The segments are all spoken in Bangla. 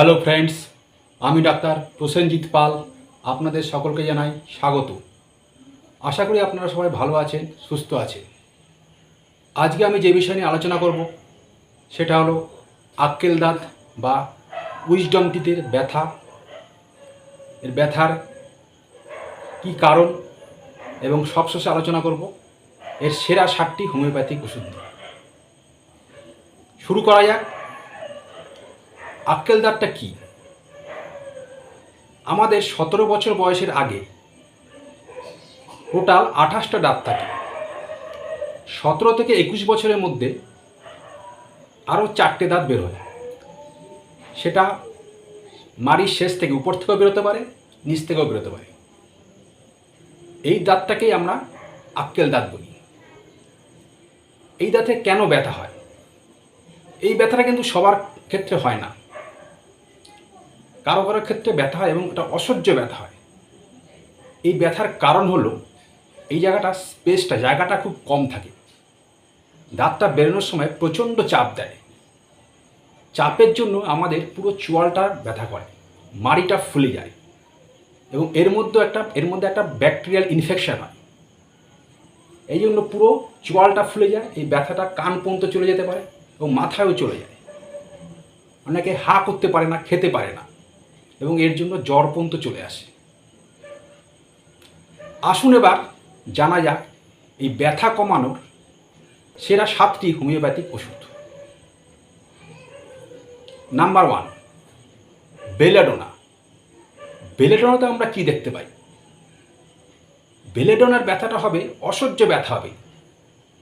হ্যালো ফ্রেন্ডস, আমি ডাক্তার প্রসেনজিৎ পাল, আপনাদের সকলকে জানাই স্বাগত। আশা করি আপনারা সবাই ভালো আছেন, সুস্থ আছেন। আজকে আমি যে বিষয় নিয়ে আলোচনা করব, সেটা হলো আক্কেল দাঁত বা উইজডম টিতের ব্যথা। এর ব্যথার কি কারণ এবং সবশেষে আলোচনা করব, এর সেরা সাতটি হোমিওপ্যাথিক ওষুধ শুরু করা যাক। আক্কেল দাঁতটা কি? আমাদের সতেরো বছর বয়সের আগে টোটাল আঠাশটা দাঁত থাকে। সতেরো থেকে একুশ বছরের মধ্যে আরও চারটে দাঁত বের হয়। সেটা মাড়ির শেষ থেকে উপর থেকেও বেরোতে পারে, নিচ থেকেও বেরোতে পারে। এই দাঁতটাকেই আমরা আক্কেল দাঁত বলি। এই দাঁতে কেন ব্যথা হয়? এই ব্যথাটা কিন্তু সবার ক্ষেত্রে হয় না। কারও কারও ক্ষেত্রে ব্যথা হয় এবং এটা অসহ্য ব্যথা হয়। এই ব্যথার কারণ হলো এই জায়গাটা স্পেসটা জায়গাটা খুব কম থাকে। দাঁতটা বেরোনোর সময় প্রচণ্ড চাপ দেয়। চাপের জন্য আমাদের পুরো চোয়ালটা ব্যথা করে, মাড়িটা ফুলে যায় এবং এর মধ্যে একটা, এর মধ্যে একটা ব্যাকটেরিয়াল ইনফেকশন হয়। এই জন্য পুরো চোয়ালটা ফুলে যায়, এই ব্যথাটা কান পর্যন্ত চলে যেতে পারে এবং মাথায়ও চলে যায়। অনেকে হা করতে পারে না, খেতে পারে না। এবং এর জন্য জ্বর পর্যন্ত চলে আসে। আসুন এবার জানা যাক এই ব্যথা কমানোর সেরা সাতটি হোমিওপ্যাথিক ওষুধ। Number one, belladonna. বেলেডোনাতে আমরা কি দেখতে পাই? বেলেডোনার ব্যথাটা হবে, অসহ্য ব্যথা হবে।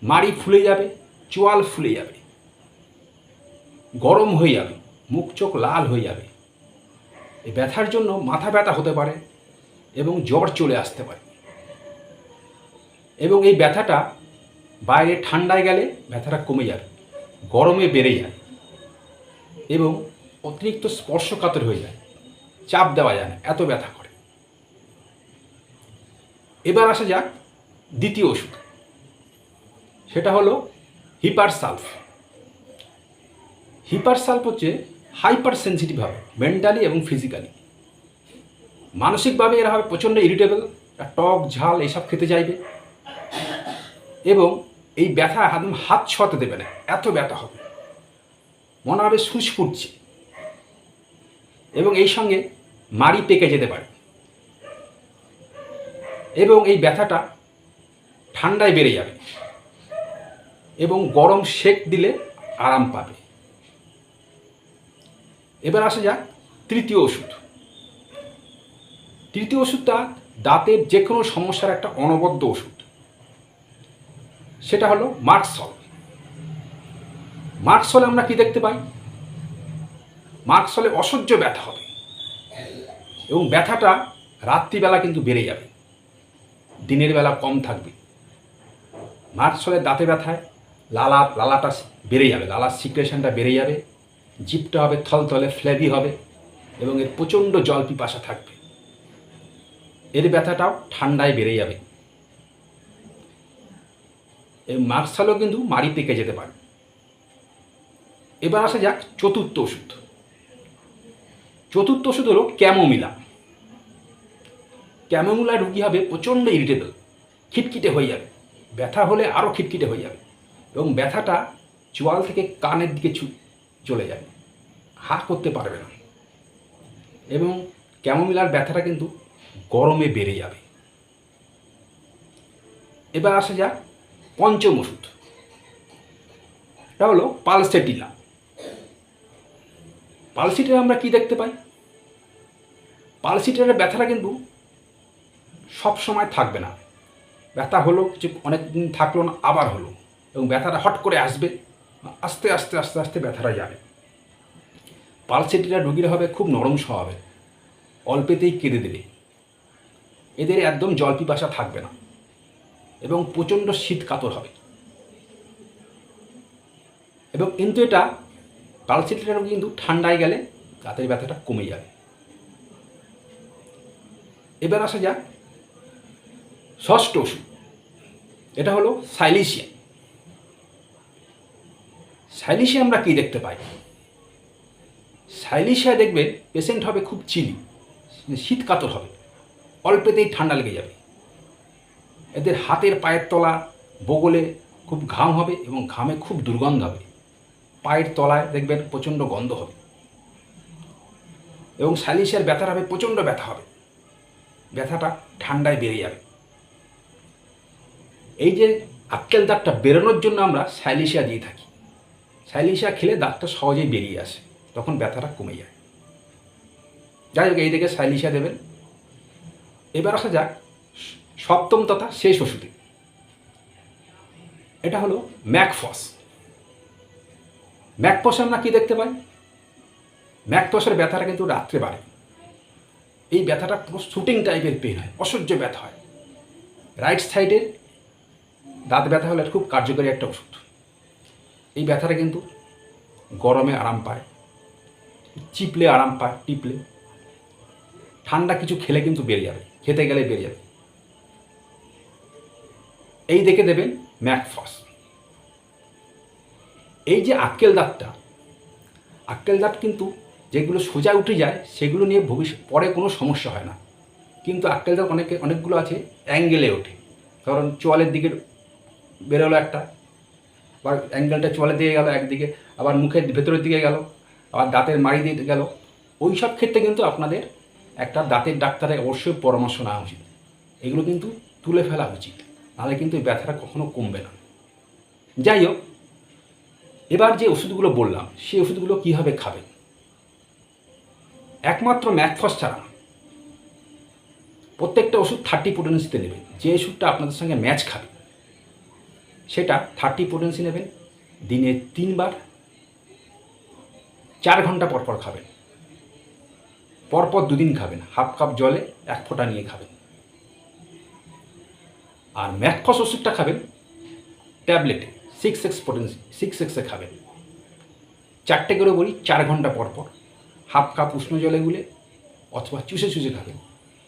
মাড়ি ফুলে যাবে, চোয়াল ফুলে যাবে। গরম হয়ে যাবে, মুখ চোখ লাল হয়ে যাবে। এই ব্যথার জন্য মাথা ব্যথা হতে পারে এবং জ্বর চলে আসতে পারে। এবং এই ব্যথাটা বাইরে ঠান্ডায় গেলে ব্যথাটা কমে যাবে গরমে বেড়ে যায় এবং অতিরিক্ত স্পর্শকাতর হয়ে যায়, চাপ দেওয়া যায় না, এত ব্যথা করে। এবার আসা যাক দ্বিতীয় ওষুধ, সেটা হলো হিপার সালফ হিপার সালফ হচ্ছে হাইপার সেন্সিটিভ হবে মেন্টালি এবং ফিজিক্যালি মানসিকভাবে এরা হবে প্রচণ্ড ইরিটেবল টক, ঝাল এইসব খেতে চাইবে। এবং এই ব্যথা একদম হাত ছোঁয়াতে দেবে না, এত ব্যথা হবে। মনে হবে সুচ ফুটছে। এবং এই সঙ্গে মাড়ি পেকে যেতে পারে। এবং এই ব্যথাটা ঠান্ডায় বেড়ে যাবে। এবং গরম সেক দিলে আরাম পাবে। এবার আসা যাক তৃতীয় ওষুধ। তৃতীয় ওষুধটা দাঁতের যে কোনো সমস্যার একটা অনবদ্য ওষুধ। সেটা হলো মার্কসল। মার্কসলে আমরা কি দেখতে পাই? মার্কসলে অসহ্য ব্যথা হবে এবং ব্যথাটা রাত্রিবেলা কিন্তু বেড়ে যাবে। দিনের বেলা কম থাকবে। মার্কসলের দাঁতে ব্যথায়, লালা, লালাটা বেড়ে যাবে, লালার সিক্রেশনটা বেড়ে যাবে। জিপটা হবে, থলথলে ফ্লেভি হবে এবং এর প্রচণ্ড জল পিপাসা থাকবে। এর ব্যথাটাও ঠান্ডায় বেড়ে যাবে। এই মার্কসালও কিন্তু মারি পেকে যেতে পারে। এবার আসা যাক চতুর্থ ওষুধ। চতুর্থ ওষুধ হলো ক্যামোমিলা। ক্যামোমিলা রুগী হবে প্রচণ্ড ইরিটেবল খিটখিটে হয়ে যাবে। ব্যথা হলে আরও খিটখিটে হয়ে যাবে এবং ব্যথাটা চোয়াল থেকে কানের দিকে চলে যাবে হা করতে পারবে না। এবং ক্যামোমিলার ব্যথাটা কিন্তু গরমে বেড়ে যাবে। এবার আসা যাক পঞ্চম ওষুধ। এটা হলো পালসেটিলা। পালসিটিলা আমরা কি দেখতে পাই? পালসিটিলার ব্যথাটা কিন্তু সব সময় থাকবে না। ব্যথা হলো কিছু অনেক দিন থাকল না, আবার হলো। এবং ব্যথাটা হট করে আসবে। আস্তে আস্তে আস্তে আস্তে ব্যথাটা যাবে। পালসেটিলা রুগীরা হবে খুব নরম স্বভাবের অল্পেতেই কেঁদে দেবে। এদের একদম জল পিপাসা থাকবে না। এবং প্রচণ্ড শীত কাতর হবে। এবং কিন্তু এটা পালসিটিলা রোগী কিন্তু ঠান্ডায় গেলে দাঁতের ব্যথাটা কমে যাবে। এবার আসা যাক ষষ্ঠ ওষুধ। এটা হলো সাইলিশিয়া। সাইলিশিয়া আমরা কি দেখতে পাই? সাইলিশিয়া দেখবেন পেশেন্ট হবে খুব চিলি শীত কাতর হবে, অল্পেতেই ঠান্ডা লেগে যাবে। এদের হাতের পায়ের তলা, বগলে খুব ঘাম হবে এবং ঘামে খুব দুর্গন্ধ হবে। পায়ের তলায় দেখবেন প্রচণ্ড গন্ধ হবে। এবং সাইলিশিয়ার ব্যথার হবে, প্রচণ্ড ব্যথা হবে। ব্যথাটা ঠান্ডায় বেড়ে যাবে। এই যে আক্কেল দাঁতটা বেরোনোর জন্য আমরা সাইলিশিয়া দিয়ে থাকি। সাইলিশিয়া খেলে দাঁতটা সহজেই বেরিয়ে আসে, তখন ব্যথাটা কমে যায়। যাই হোক, এই দিকে সাইলিশিয়া দেবেন। এবার আসা যাক, সপ্তম তথা শেষ ওষুধে। এটা হলো ম্যাকফস। ম্যাকফসে আমরা কী দেখতে পাই? ম্যাকফসের ব্যথাটা কিন্তু রাত্রে বাড়ে। এই ব্যথাটা পুরো শুটিং টাইপের পেন হয়, অসহ্য ব্যথা হয়। রাইট সাইডের দাঁত ব্যথা হলে খুব কার্যকরী একটা ওষুধ। এই ব্যথাটা কিন্তু গরমে আরাম পায়, চিপলে আরাম পায়, টিপলে। ঠান্ডা কিছু খেলে কিন্তু বেরিয়ে যাবে, খেতে গেলে বেড়ে যাবে। এই দেখে দেবেন ম্যাকফস। এই যে আক্কেল দাঁতটা, আক্কেল দাঁত কিন্তু যেগুলো সোজা উঠে যায়, সেগুলো নিয়ে ভবিষ্যৎ, পরে কোনো সমস্যা হয় না। কিন্তু আক্কেল দাঁত অনেকে, অনেকগুলো আছে, অ্যাঙ্গেলে ওঠে। কারণ চোয়ালের দিকে বেরোলো একটা বা অ্যাঙ্গেলটা চোয়ালের দিকে গেল একদিকে, আবার মুখের ভেতরের দিকে গেল, আবার দাঁতের মাড়ি দিয়ে গেল। ওই সব ক্ষেত্রে কিন্তু আপনাদের একটা দাঁতের ডাক্তারের অবশ্যই পরামর্শ নেওয়া উচিত। এগুলো কিন্তু তুলে ফেলা উচিত। নাহলে কিন্তু এই ব্যথাটা কখনো কমবে না। যাই হোক, এবার যে ওষুধগুলো বললাম, সেই ওষুধগুলো কীভাবে খাবেন? একমাত্র ম্যাকফস ছাড়া প্রত্যেকটা ওষুধ থার্টি পোটেন্সিতে নেবেন। যে ওষুধটা আপনাদের সঙ্গে ম্যাচ খাবে সেটা থার্টি পোটেন্সি নেবেন, দিনে তিনবার চার ঘণ্টা পর পর খাবেন। পরপর দুদিন খাবেন হাফ কাপ জলে এক ফোঁটা নিয়ে খাবেন। আর ম্যাকফস ওষুধটা খাবেন ট্যাবলেটে সিক্স এক্স পোটেন্সি সিক্স এক্সে খাবেন। চারটে করে বলি চার ঘণ্টা পর পর হাফ কাপ উষ্ণ জলে গুলে অথবা চুষে চুষে খাবেন।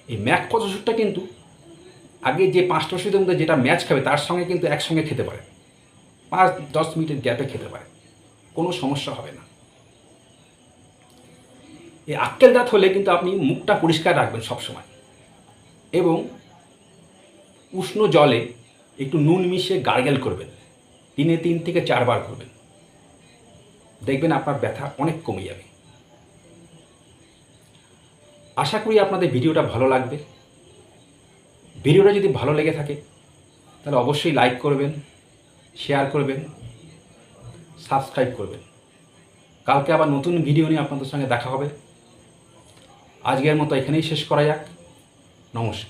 এই ম্যাকফস ওষুধটা কিন্তু আগে যে পাঁচটা ওষুধের মধ্যে যেটা ম্যাচ খাবে, তার সঙ্গে কিন্তু একসঙ্গে খেতে পারে। পাঁচ, দশ মিনিটের গ্যাপে খেতে পারে। কোনো সমস্যা হবে না। এই আক্কেল দাঁত হলে কিন্তু আপনি মুখটা পরিষ্কার রাখবেন সবসময়। এবং উষ্ণ জলে একটু নুন মিশিয়ে গার্গেল করবেন। দিনে তিন থেকে চারবার করবেন। দেখবেন আপনার ব্যথা অনেক কমে যাবে। আশা করি আপনাদের ভিডিওটা ভালো লাগবে। ভিডিওটা যদি ভালো লেগে থাকে, তাহলে অবশ্যই লাইক করবেন শেয়ার করবেন সাবস্ক্রাইব করবেন। কালকে আবার নতুন ভিডিও নিয়ে আপনাদের সঙ্গে দেখা হবে। আজকের মতো এখানেই শেষ করা যাক। নমস্কার।